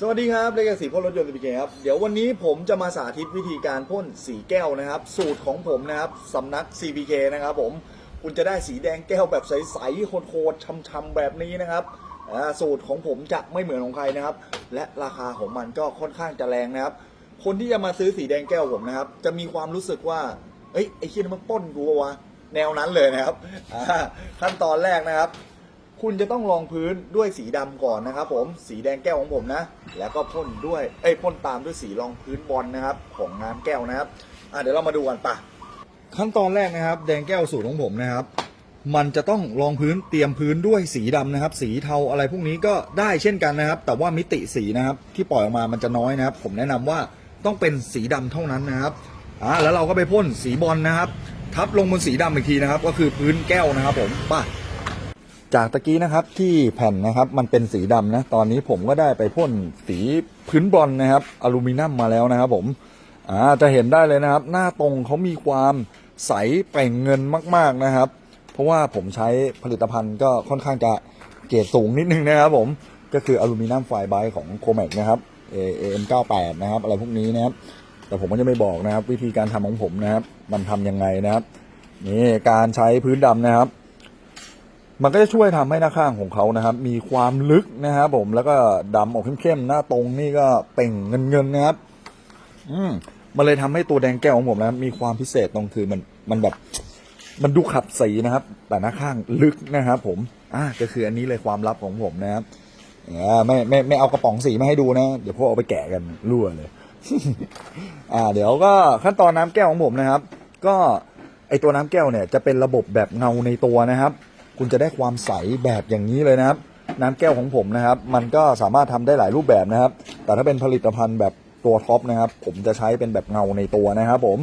สวัสดีครับเรกสีพ่นรถยนต์ CPK ครับ เดี๋ยววันนี้ผมจะมาสาธิตวิธีการพ่นสีแก้วนะครับ สูตรของผมนะครับสำนัก CPK นะครับผม คุณจะได้สีแดงแก้วแบบใสๆโคตรๆช่ำๆแบบนี้นะครับ สูตรของผมจะไม่เหมือนของใครนะครับ และราคาของมันก็ค่อนข้างจะแรงนะครับ คนที่จะมาซื้อสีแดงแก้วผมนะครับ จะมีความรู้สึกว่า เอ้ยไอ้เชี่ยนมันป้นกูวะ แนวนั้นเลยนะครับ ขั้นตอนแรกนะครับ คุณจะต้องรองพื้นด้วยสีดำก่อนนะครับ ผมสีแดงแก้วของผมนะ แล้วก็พ่นด้วยเอ้ยพ่นตามด้วยสีรองพื้นบอลนะครับ ของน้ำแก้วนะครับอะเดี๋ยวเรามาดูกันปะขั้นตอนแรกนะครับ แดงแก้วสูตรของผมนะครับ มันจะต้องรองพื้นเตรียมพื้นด้วยสีดำนะครับ สีเทาอะไรพวกนี้ก็ได้เช่นกันนะครับ แต่ว่ามิติสีนะครับ ที่ปล่อยออกมามันจะน้อยนะครับ ผมแนะนำว่าต้องเป็นสีดำเท่านั้นนะครับอ่าแล้วเราก็ไปพ่นสีบอลนะครับ ทับลงบนสีดำอีกทีนะครับ ก็คือพื้นแก้วนะครับ ผมป่ะ จากตะกี้นะครับที่แผ่นนะครับมันเป็นสีดำนะตอนนี้ผมก็ได้ไปพ่นสีพื้นบอลนะครับอลูมิเนียมมาแล้วนะครับผมอ่าจะเห็นได้เลยนะครับ หน้าตรงเขามีความใสเปล่งเงินมาก ๆนะครับ เพราะว่าผมใช้ผลิตภัณฑ์ก็ค่อนข้างจะเกรดสูงนิดนึงนะครับผมก็คืออลูมิเนียมไฟไบของโค m ม c นะครับ AM98 นะครับอะไรพวกนี้นะครับ แต่ผมก็จะไม่บอกนะครับ วิธีการทำของผมนะครับ มันทำยังไงนะครับนี่การใช้พื้นดำนะครับ มันก็จะช่วยทำให้หน้าข้างของเขานะครับ มีความลึกนะครับผมแล้วก็ดำออกเข้มๆหน้าตรงนี่ก็เป่งเงินๆนะครับ อืมมันเลยทำให้ตัวแดงแก้วของผมนะมีความพิเศษตรงคือมันมันแบบ มันดูขัดสีนะครับ แต่หน้าข้างลึกนะครับผม อ่าก็คืออันนี้เลยความลับของผมนะครับอ่าไม่ไม่ไม่เอากระป๋องสีมาให้ดูนะ เดี๋ยวพวกเอาไปแกะกันรั่วเลย อ่า เดี๋ยวก็ขั้นตอนน้ำแก้วของผมนะครับ ก็ไอตัวน้ำแก้วเนี่ยจะเป็นระบบแบบเงาในตัวนะครับ คุณจะได้ความใสแบบอย่างนี้เลยนะครับ น้ำแก้วของผมนะครับ มันก็สามารถทำได้หลายรูปแบบนะครับ แต่ถ้าเป็นผลิตภัณฑ์แบบตัวท็อปนะครับ ผมจะใช้เป็นแบบเงาในตัวนะครับ ผม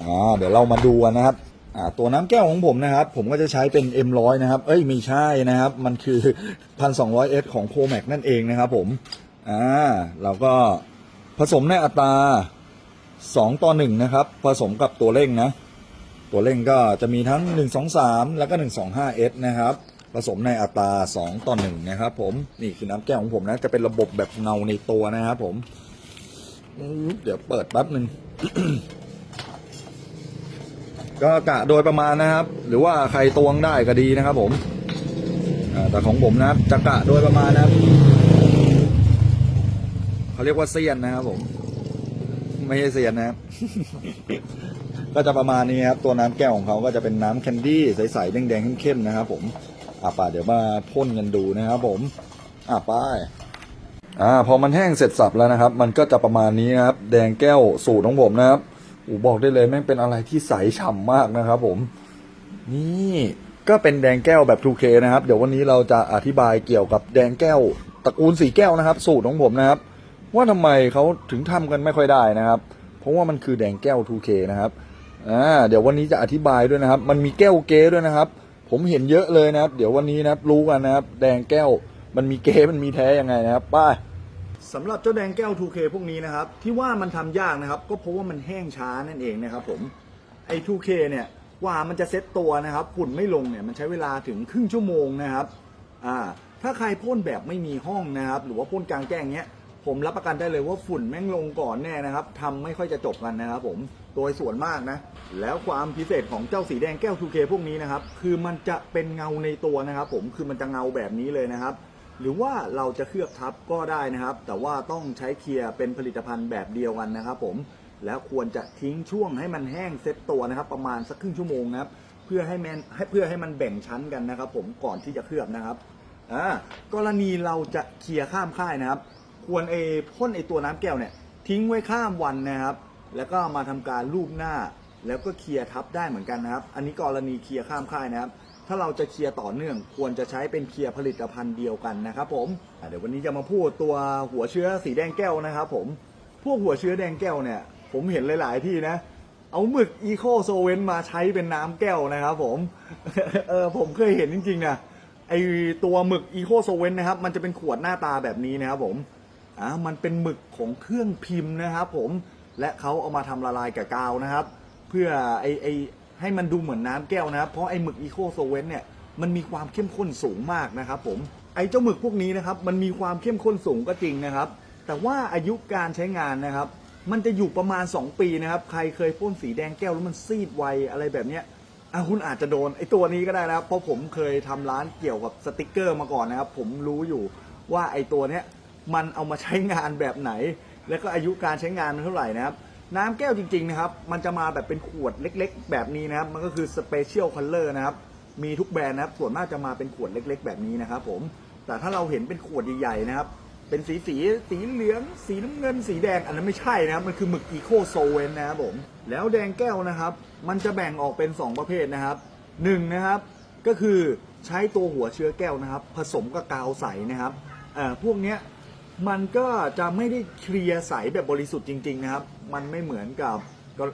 อ่าเดี๋ยวเรามาดูกันนะครับอ่าตัวน้ำแก้วของผมนะครับ ผมก็จะใช้เป็น M100 นะครับ เอ้ยไม่ใช่นะครับ มันคือ 1200S ของ p r o Max นั่นเองนะครับ ผมอ่าเราก็ผสมในอัตรา2ต่อ1นะครับ ผสมกับตัวเร่งนะ ตัวเร่งก็จะมีทั้ง 1 2 3 แล้วก็ 1 2 5 S นะครับ ผสมในอัตรา 2 ต่อ 1 นะครับผม นี่คือน้ำแก้วของผมนะ จะเป็นระบบแบบเงาในตัวนะครับผม เดี๋ยวเปิดแป๊บหนึ่ง ก็กะโดยประมาณนะครับ หรือว่าใครตวงได้ก็ดีนะครับผม แต่ของผมนะจะกะโดยประมาณนะครับเขาเรียกว่าเซียนนะครับผม ไม่ใช่เซียนนะครับ ก็จะประมาณนี้ครับตัวน้ำแก้วของเขาก็จะเป็นน้ำแคนดี้ใสๆแดงๆเข้มๆนะครับผมอะป่าเดี๋ยวมาพ่นกันดูนะครับผมอะไป้ายอ่าพอมันแห้งเสร็จสับแล้วนะครับ มันก็จะประมาณนี้นะครับแดงแก้วสูตรของผมนะครับอูบอกได้เลยแม่งเป็นอะไรที่ใสฉ่ำมากนะครับผม นี่ก็เป็นแดงแก้วแบบ 2K นะครับ เดี๋ยววันนี้เราจะอธิบายเกี่ยวกับแดงแก้วตระกูลสีแก้วนะครับ สูตรของผมนะครับ ว่าทำไมเขาถึงทำกันไม่ค่อยได้นะครับ เพราะว่ามันคือแดงแก้ว 2K นะครับ อ่าเดี๋ยววันนี้จะอธิบายด้วยนะครับ มันมีแก้วเก๊ด้วยนะครับ ผมเห็นเยอะเลยนะครับ เดี๋ยววันนี้นะครับรู้กันนะครับ แดงแก้วมันมีเก๊มันมีแท้ยังไงนะครับป้าสำหรับเจ้าแดงแก้ว 2K พวกนี้นะครับ ที่ว่ามันทำยากนะครับ ก็เพราะว่ามันแห้งช้านั่นเองนะครับผมไอ้ 2K เนี่ยกว่ามันจะเซ็ตตัวนะครับฝุ่นไม่ลงเนี่ยมันใช้เวลาถึงครึ่งชั่วโมงนะครับอ่าถ้าใครพ่นแบบไม่มีห้องนะครับ หรือว่าพ่นกลางแจ้งเนี้ย ผมรับประกันได้เลยว่าฝุ่นแม่งลงก่อนแน่นะครับทำไม่ค่อยจะจบกันนะครับผมโดยส่วนมากนะ แล้วความพิเศษของเจ้าสีแดงแก้ว 2K พวกนี้นะครับ คือมันจะเป็นเงาในตัวนะครับ ผมคือมันจะเงาแบบนี้เลยนะครับ หรือว่าเราจะเคลือบทับก็ได้นะครับ แต่ว่าต้องใช้เคลียร์เป็นผลิตภัณฑ์แบบเดียวกันนะครับ ผมแล้วควรจะทิ้งช่วงให้มันแห้งเซ็ตตัวนะครับ ประมาณสักครึ่งชั่วโมงนะครับเพื่อให้มันให้เพื่อให้มันแบ่งชั้นกันนะครับ ผมก่อนที่จะเคลือบนะครับอ่ากรณีเราจะเคลียร์ข้ามค่ายนะครับ ควรเอพ่นไอตัวน้ำแก้วเนี่ยทิ้งไว้ข้ามวันนะครับ แล้วก็มาทำการลูบหน้า แล้วก็เคลียร์ทับได้เหมือนกันนะครับ อันนี้กรณีเคลียร์ข้ามค่ายนะครับ ถ้าเราจะเคลียร์ต่อเนื่อง ควรจะใช้เป็นเคลียร์ผลิตภัณฑ์เดียวกันนะครับ ผมเดี๋ยววันนี้จะมาพูดตัวหัวเชื้อสีแดงแก้วนะครับ ผมพวกหัวเชื้อแดงแก้วเนี่ย ผมเห็นหลาย ๆ ที่นะเอาหมึกอีโคโซเวนมาใช้เป็นน้ำแก้วนะครับ ผมเออผมเคยเห็นจริงๆนะไอตัวหมึกอีโคโซเวนนะครับ มันจะเป็นขวดหน้าตาแบบนี้นะครับผม อ่ามันเป็นหมึกของเครื่องพิมพ์นะครับผมและเขาเอามาทำละลายกับกาวนะครับ เพื่อไอไอให้มันดูเหมือนน้ำแก้วนะครับเพราะไอหมึกอีโคโซเวนเนี่ยมันมีความเข้มข้นสูงมากนะครับผมไอเจ้าหมึกพวกนี้นะครับมันมีความเข้มข้นสูงก็จริงนะครับ แต่ว่าอายุการใช้งานนะครับ มันจะอยู่ประมาณ 2 ปีนะครับใครเคยพ่นสีแดงแก้วแล้วมันซีดไวอะไรแบบเนี้ยอะคุณอาจจะโดนไอ้ตัวนี้ก็ได้นะครับเพราะผมเคยทำร้านเกี่ยวกับสติกเกอร์มาก่อนนะครับ ผมรู้อยู่ว่าไอ้ตัวเนี้ย มันเอามาใช้งานแบบไหน แล้วก็อายุการใช้งานมันเท่าไหร่นะครับ น้ำแก้วจริงๆนะครับมันจะมาแบบเป็นขวดเล็กๆ แบบนี้นะครับ มันก็คือสเปเชียลคัลเลอร์นะครับมีทุกแบรนด์นะครับ ส่วนมากจะมาเป็นขวดเล็ก ๆ แบบนี้นะครับผมแต่ถ้าเราเห็นเป็นขวดใหญ่ๆนะครับเป็นสีสีสีเหลือง สีน้ำเงิน สีแดงอันนั้นไม่ใช่นะครับ มันคือหมึกอีโคโซเวนนะครับผม แล้วแดงแก้วนะครับ มันจะแบ่งออกเป็น 2 ประเภทนะครับหนึ่งนะครับก็คือใช้ตัวหัวเชื้อแก้วนะครับ ผสมกับกาวใสนะครับเอ่อพวกเนี้ย มันก็จะไม่ได้เคลียร์ใสแบบบริสุทธิ์จริง ๆ นะครับ มันไม่เหมือนกับ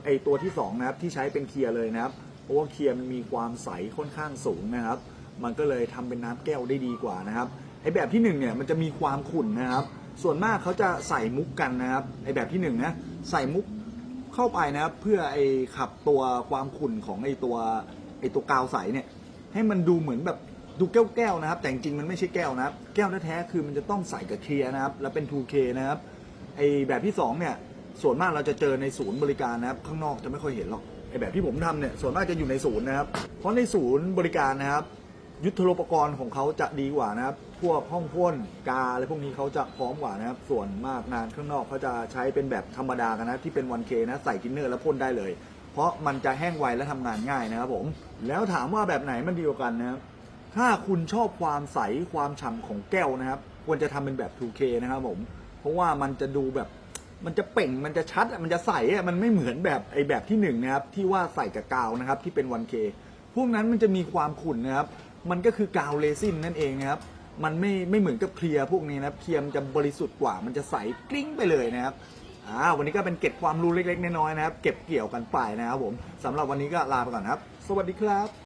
ไอตัวที่สองนะครับที่ใช้เป็นเคลียร์เลยนะครับ เพราะว่าเคลียร์มันมีความใสค่อนข้างสูงนะครับ มันก็เลยทำเป็นน้ำแก้วได้ดีกว่านะครับไอแบบที่หนึ่งเนี่ยมันจะมีความขุ่นนะครับ ส่วนมากเขาจะใส่มุกกันนะครับไอแบบที่หนึ่งนะใส่มุกเข้าไปนะครับ เพื่อไอขับตัวความขุ่นของไอตัวไอตัวกาวใสเนี่ยให้มันดูเหมือนแบบ ดูแก้วๆนะครับ แต่จริงมันไม่ใช่แก้วนะครับ แก้วแท้ๆคือมันจะต้องใส่กับเคลียร์นะครับ แล้วเป็น 2K นะครับไอแบบที่สองเนี่ยส่วนมากเราจะเจอในศูนย์บริการนะครับ ข้างนอกจะไม่ค่อยเห็นหรอกไอแบบที่ผมทำเนี่ยส่วนมากจะอยู่ในศูนย์นะครับ เพราะในศูนย์บริการนะครับ ยุทธโลปกรณ์ของเขาจะดีกว่านะครับ พวกห้องพ่นกาอะไรพวกนี้เขาจะพร้อมกว่านะครับ ส่วนมากงานข้างนอกเขาจะใช้เป็นแบบธรรมดากันนะที่เป็น 1K นะใส่ทินเนอร์แล้วพ่นได้เลย เพราะมันจะแห้งไวและทำงานง่ายนะครับผมแล้วถามว่าแบบไหนมันดีกว่ากันนะครับ ถ้าคุณชอบความใสความฉ่ำของแก้วนะครับ ควรจะทำเป็นแบบ 2K นะครับผม เพราะว่ามันจะดูแบบมันจะเป่งมันจะชัดมันจะใสอะมันไม่เหมือนแบบไอแบบที่หนึ่งนะครับที่ว่าใส่กับกาวนะครับที่เป็น 1K พวกนั้นมันจะมีความขุ่นนะครับ มันก็คือกาวเรซินนั่นเองนะครับ มันไม่ไม่เหมือนกับเคลียร์พวกนี้นะครับเคลียร์มันจะบริสุทธิ์กว่า มันจะใสกลิ้งไปเลยนะครับอ่าวันนี้ก็เป็นเก็บความรู้เล็กๆน้อยๆนะครับ เก็บเกี่ยวกันไปนะครับผมสำหรับวันนี้ก็ลาไปก่อนนะครับ สวัสดีครับ